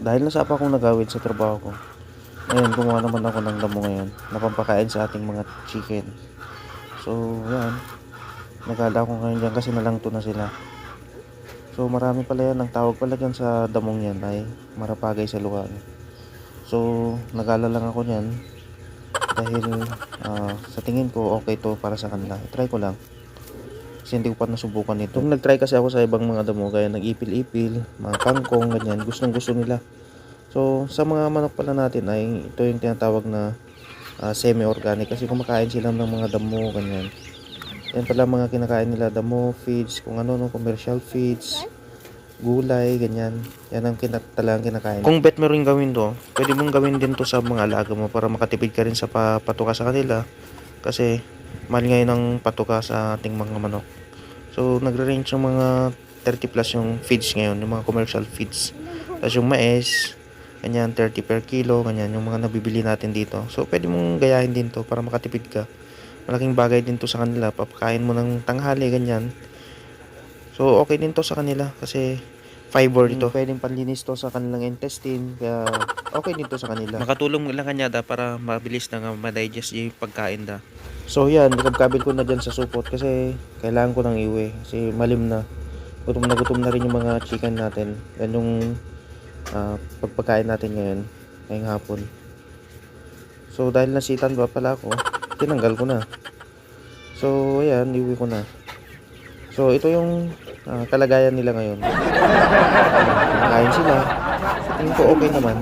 dahil nasapa akong nagawid sa trabaho ko, ngayon gumawa naman ako ng damo ngayon na pampakain sa ating mga chicken. So, yan. Nagala ko ngayon dyan kasi nalangto na sila. So, marami pala yan. Ang tawag pala dyan sa damong yan ay marapagay sa luhan. So, nagala lang ako niyan dahil ah, sa tingin ko okay to para sa kanila. Try ko lang. Kasi hindi ko pa nasubukan ito. Nung nag-try kasi ako sa ibang mga damo, kaya nag-ipil-ipil, mga kangkong, ganyan, gustong gusto nila. So, sa mga manok pala natin ay ito yung tinatawag na ah, semi-organic kasi kumakain sila ng mga damo, ganyan. Yan pala mga kinakain nila, damo, feeds, kung ano, no, commercial feeds, gulay, ganyan. Yan ang kinat talagang kinakain. Kung bet mo rin gawin to, pwede mong gawin din to sa mga alaga mo para makatipid ka rin sa pa- patuka sa kanila. Kasi mahal ngayon ang patuka sa ating mga manok. So, nagre-range yung mga 30 plus yung feeds ngayon, yung mga commercial feeds. Tapos yung mais, ganyan, 30 per kilo, ganyan, yung mga nabibili natin dito. So, pwede mong gayahin din to para makatipid ka. Malaking bagay din to sa kanila. Papakain mo ng tanghali, ganyan. So, okay din to sa kanila kasi fiber ito. Pwedeng panlinis to sa kanilang intestine, kaya okay din to sa kanila. Makatulong lang kanya da para mabilis na ma-digest yung pagkain da. So yan, nikabkabil ko na dyan sa supot kasi kailangan ko ng iwi kasi malim na. Gutom na gutom na rin yung mga chicken natin. Yan yung ah, pagpagkain natin ngayon, ngayong hapon. So dahil nasitan ba pala ako, tinanggal ko na. So ayan, iwi ko na. So ito yung ah, kalagayan nila ngayon. Kain sila. Tingin ko okay naman.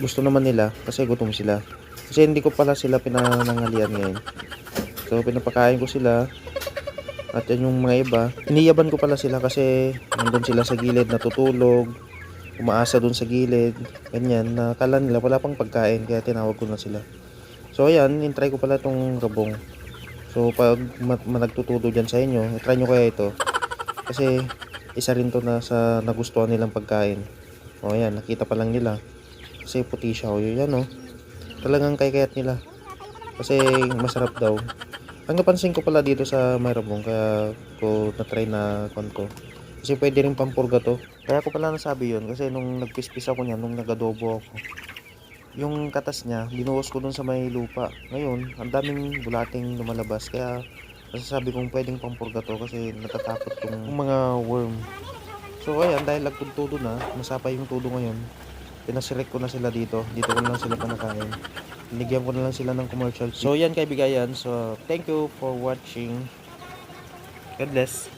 Gusto naman nila kasi gutom sila. Kasi hindi ko pala sila pinanangalian ngayon. So pinapakain ko sila. At yan yung mga iba. Iniyaban ko pala sila kasi nandun sila sa gilid natutulog. Umaasa dun sa gilid. Ganyan. Nakala nila wala pang pagkain kaya tinawag ko na sila. So ayan, intry ko pala itong rabong. So pag ma- ma- nagtutudo dyan sa inyo, try nyo kaya ito. Kasi isa rin to na sa nagustuhan nilang pagkain. O ayan, nakita pa lang nila. Kasi puti siya. O yan o. Talagang kayat nila. Kasi masarap daw. Ang napansin ko pala dito sa Mayrabong kaya ko na-try na konto. Kasi pwede rin pampurga to. Kaya ko pala nasabi yun kasi nung nagpispis ako niyan, nung nagadobo ako. Yung katas niya, binuhos ko dun sa may lupa. Ngayon, ang daming bulating lumalabas. Kaya masasabi kong pwedeng pampurga to kasi natatakot yung mga worm. So ayan, dahil nagpuntudo na, masapay yung tudo ngayon. Pinasirek ko na sila dito. Dito ko na lang sila panakain. Binigyan ko na lang sila ng commercial. So yan kaibigayan. So thank you for watching. God bless.